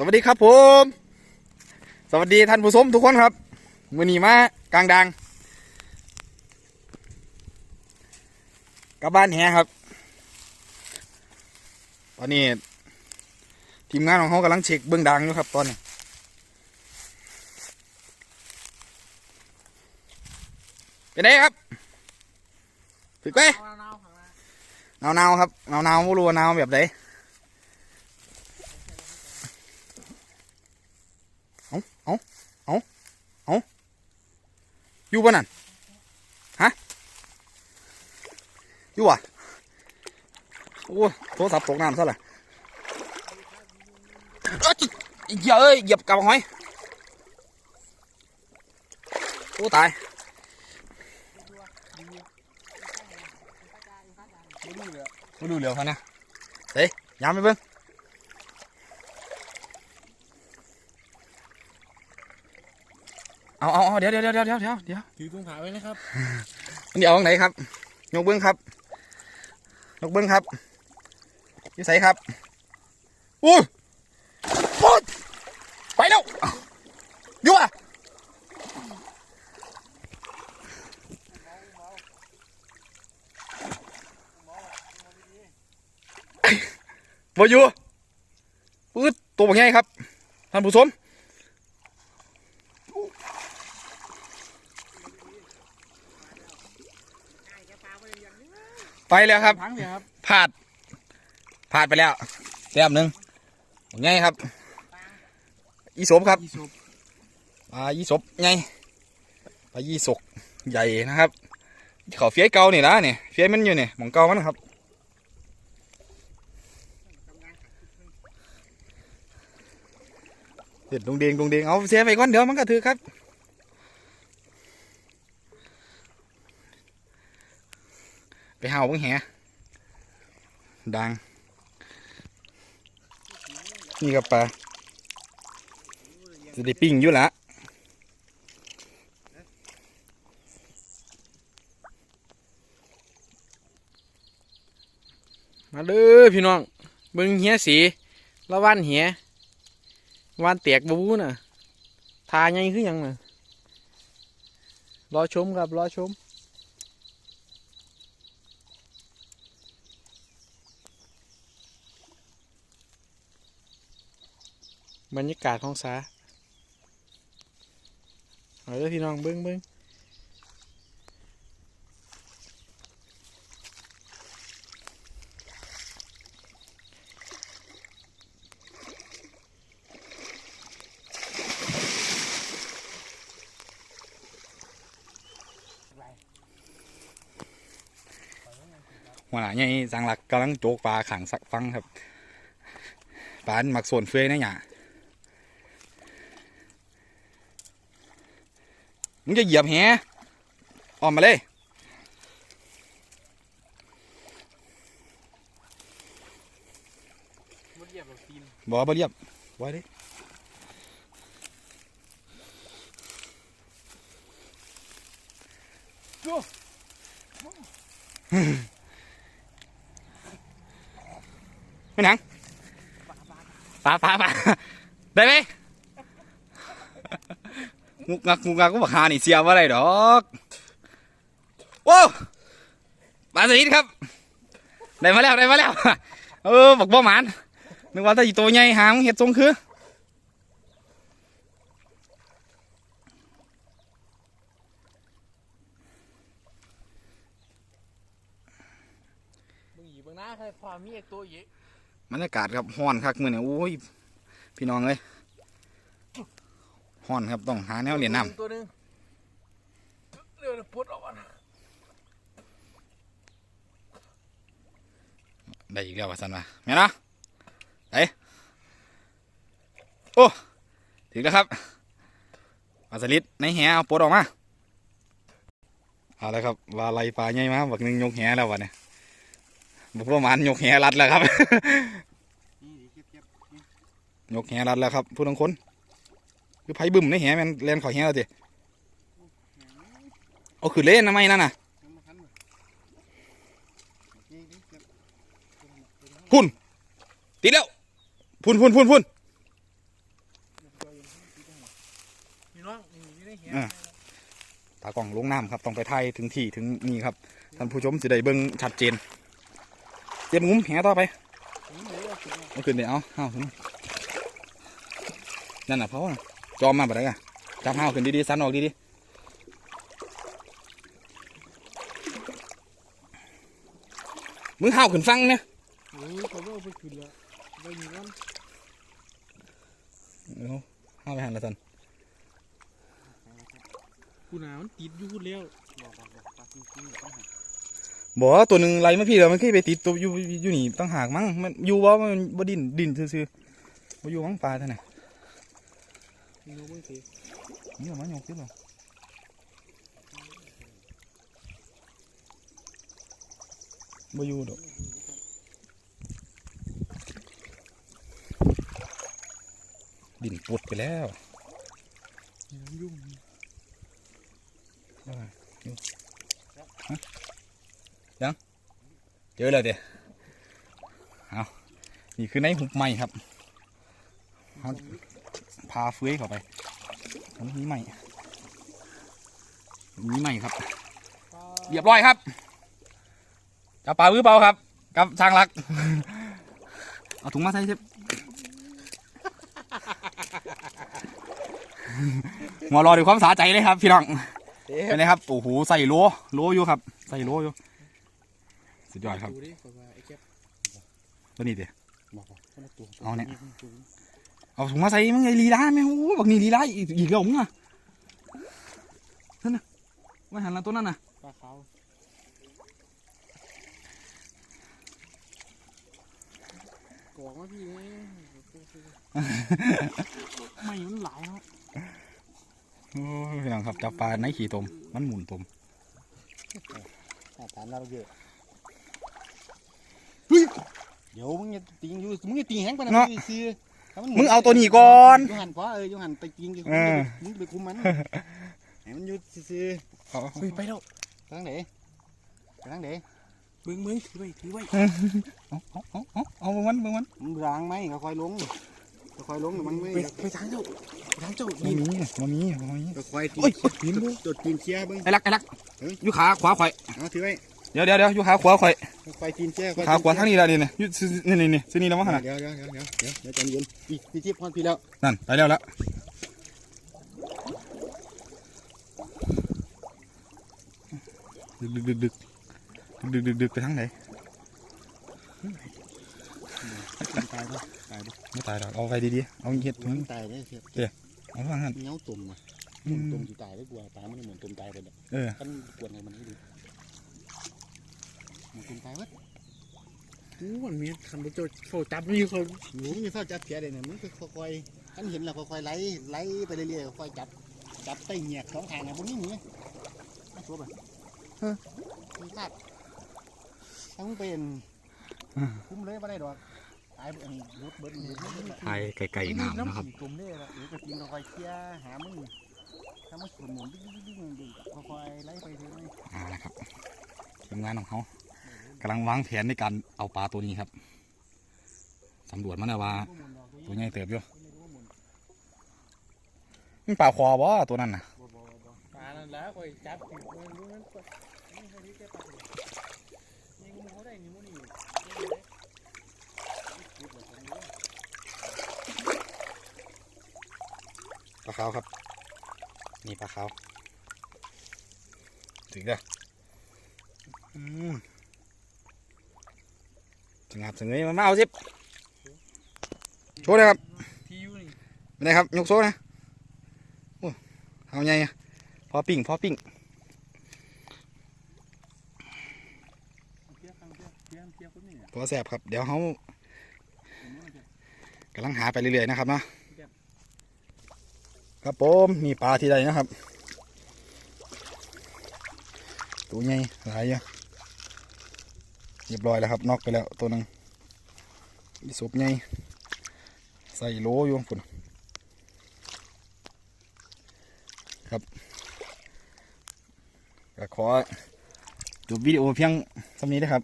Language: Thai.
สวัสดีครับผม สวัสดีท่านผู้ชมทุกคนครับ มือนีมากลางดังกลับบ้านแฮครับ ตอนนี้ ทีมงานของเขากำลังเช็คเบื้องดังอยู่ครับ ตอนนี้เป็นไงครับฝึกไปหนาวหนาวครับหนาวหนาวๆไม่รู้ว่าหนาวแบบไหน เอาเอาเอาเอา อยู่ป่ะนั่นฮะอยู่อะโอ้โทรศัพท์ตกน้ำซะละเอ้ยเหยียบเอ้ยเหยียบกับหอยโอ้ตายมาดูเหลือเขานะเฮ้ยย้ำไปเบิ่ง เอาเอาเอาเดี๋ยวเดี๋ยวเดี๋ยวเดี๋ยวเดี๋ยวเดี๋ยวเดี๋ยวถือตรงขาไว้นะครับมันเดี๋ยวเอาไหนครับ ยกเบิ้งครับ ยกเบิ้งครับอยี่ใส่ครับอู้ปุ๊ดไปแล้วอยู่อะบ่อยู่ปื๊ดตัวบักใหญ่ครับท่านผู้ชม ไปแล้วครับทั้งเนี่ยครับพลาดพลาดไปแล้วแต้มหนึ่งไงครับ อีสบครับยี่สุบปลายี่สบไงปลายี่สกใหญ่นะครับเขาเฟี้ยเก่านี่นะเนี่ยเฟี้ยมันอยู่เนี่ยหมองเก่ามันครับเด็ดดงเดงดงเดงเอาเสียไปก่อนเดี๋ยวมันก็ถือครับ ไปหาบิ่งแหดัง นี่กับปลาจะได้ปิ้งอยู่ละมาเด้อพี่น้องเบิ่งเหียสีละวันเหียวันแตกบูน่ะทาใหญ่คือยังน่ะรอชมครับรอชม บรรยากาศของสาเอาเด้อพี่น้องเบิ่งเบิ่งหัวหน้าใหญ่สังหลักกำลังโจกปลาขังสักฟังครับปลาหมักส่วนเฟือยนะหยา มึงจะเหยียบแหออกมาเลยบ่เหยียบหรอกตีนบ่บ่เรียบไว้ดิไม่หนังปลาปลาปลาได้ไหม งุกงักงุกงักก็บอกหานี่เสียว่าอะไรดอกโอ้ปลาสลิดครับ ได้มาแล้วได้มาแล้ว เออบอกบ่หมานนึกว่าถ้าอีตัวใหญ่หางเห็ดทรงคือมึงหยีเบิ่งหน้าใครความมีไอ้ตัวเยอะบรรยากาศครับห้อนคักมือเนี่ยโอ้ย พี่น้องเลย ห้อนครับต้องหาแนวเหรียญน้ตัวหนึงเดี๋ยวพุดออกก่อนำได้อีกแล้วว่าสันว่าแม่นเนาะไอ้โอ้ถึงแล้วครับปลาสลิดในแหเอาปลดออกมาเอาแล้วครับว่าไล่ปลาใหญ่มาบักหนึงยกแหแล้ววะเนี่ยบอกว่ามันยกแหรัดแล้วครับยกแหรัดแล้วครับผู้ทั้งคน คือไผ่บึ้มในแหมันแลนข่อยแหเราเดเอาขึ้นเล่นนะไม่นั่นน่ะพุ่นติดแล้วพุ่นพุ่นพุ่นพุ่นตากล่องลงน้ำครับต้องไปไทยถึงที่ถึงนี่ครับท่านผู้ชมสิได้เบิ้งชัดเจนเตรียมงุ้มแหต่อไปเอาขึ้นเดี๋ยวเอาเอานั่นน่ะเพราะว่า จอมมาแบบไหนอะจับห้าวขึ้นดีๆสันออกดีๆมึงห้าวขึ้นฟังเนี่ยโอ้ยเขาเอาไปขึ้นแล้วไปอยู่นั่นเอาห้าวไปหันละสันกูหนามันติดอยู่พูดแล้วบอกว่าตัวหนึ่งไล่มาพี่แล้วมันขึ้นไปติดตัวอยู่อยู่นี่ตั้งหากมั้งมันอยู่ว่ามันบ่ดินดินซื่อๆบ่อยู่มั้งปลาเท่าไหร่มึงเอาเบิ่งสินี่มันย กขึ้นหรอบ่อยู่ดอกดินปวดไปแล้วอย่ายุ่งเอาไปอยู่ฮะยังเจอแล้วเดี๋ยวเอานี่คือในหุบไม้ครับ พาเฟื้อยเข้าไปมันมีไม้มีไม้ครับ เรียบร้อยครับจับปลามือเปล่าครับ กับช่างรัก เอาถุงมาใส่เชฟหมอรอด้วยความสาใจเลยครับ พี่น้องเป็นไงครับโอ้โหใส่โลโลอยู่ครับ ใส่โลอยู่สุดยอดครับดูดิเขาว่าไอ้แก๊ปตัวนี้เดี๋ยวบอกว่าคนละตัวเอาเนี่ย เอาถุงมาใส่มึงไงลีลาไหมโอ้โหบักนี่ลีลาอีกอีกแล้วมึงอะนั่นน่ะไม่หันละตัวนั่นน่ะปลาขาวกอกมาพี่ไงไม่มันหลายครับโอ้ยพี่น้องครับจับปลาในขี่ตมมันหมุนตมตามเราเยอะเฮ้ยเดี๋ยวมึงอย่าตีอยู่มึงอย่าตีแห้งไปนะเนาะมึงซื้อถ้นห มึงเอาตัวนี้ก่อนยูหันเพราะเออยูหันไปกินเออมึงไปคุมมันให้มันอยู่ซื้อเอาเฮ้ยไปแล้วๆทางไหนไปทางไหนมึงมึงถือไว้ถือไว้เอาเอาเอาเอาเอามึงมันมึงมันมึงรางไหมก็ค่อยลงก็ค่อยลงมันไม่ไปไปทางเจ้าไปทางเจ้ามัยินนมีมันมีมันมีก็ค่อยตีโอ้ยตีนจดตีนเชียร์เบิ้งไอ้รักไอ้รักเฮ้ยอยู่ขาขวาข่อยเอาถือไว้ เดี๋ยวเดี๋ยวเดี๋ยวอยู่ขาขวาข่อยค่อยตีนเชียร์ค่อยขาขวาทางนี้แล้วนี่นี่อยู่ซื่อนี่นี่นี่ซื่อนี่แล้วมั้งขนาดเดี๋ยวเดี๋ยวเดี๋ยวเดี๋ยวเดี๋ยวเดี๋ยวใจเย็นปีปีที่พอนพี่แล้วนั่นไปแล้วละดึกดึกดึกดึกดึกดึกดึกไปทางไหนตายปะตายปะไม่ตายหรอกเอาไปดีๆเอาเห็ดถุงตายได้เสียเอาว่างั้นเงี้ยวตุ่มอะอืมตุ่มที่ตายได้กว่าปลามันเหมือนตุ่มตายไปเลยเออกันกวนให้มันให้ดู มันตุ่มตายเวะกูมันมีคันไปเจ้าเขาจับมีเขาหนูมีเฝ้าจับเพียเลยเนี่ยมันก็ค่อยๆกันเห็นแล้วค่อยๆไล่ไล่ไปเรื่อยๆค่อยๆจับ จับไตเหยียกสองทางนะบนนี้หนีไม่ชัวร์ป่ะเฮ้ยมีพลาดถ้ามึงเป็นคุ้มเลยไม่ได้ดอกตายอันนี้รุดเบิดรุดเบิดไข่ไก่ๆน้ำนะครับกลุ่มนี่แหละหรือกระทิงค่อยๆเคลียร์หามึงถ้ามันสมมุนดิ้งดิ้งดิ้งดิ้งค่อยๆไล่ไปเรื่อยอ่านะครับทีมงานของเขา กำลังวางแผนในการเอาปลาตัวนี้ครับสำรวจมาแล้วว่า ตัวใหญ่เติบอยู่มันปลาคอบ่ตัวนั้นน่ะปลานั่นแล้วคอยจับอยู่มันมันมันนี่ใครที่แกปลานี่กูเขาได้นี่มึงนี่ปลาขาวครับ นี่ปลาขาวถึงเด้ออืม งับสงเงยมามาเอาสิโชว์เลยครับที่อยู่นี่เป็นไงครับยกโซ่นะโอ้เอาไงพอปิ้งพอปิ้งพอแสบครับ เดี๋ยวเขากำลังหาไปเรื่อยๆนะครับเนาะครับผมมีปลาที่ใดนะครับ ตัวใหญ่หลายอะ เรียบร้อยแล้วครับนอกไปแล้วตัวหนึงอีศพใหญ่ใส่โหลอยู่ฝุ่นครับก็ขอจบวิดีโอเพียงสำนี้นะครับ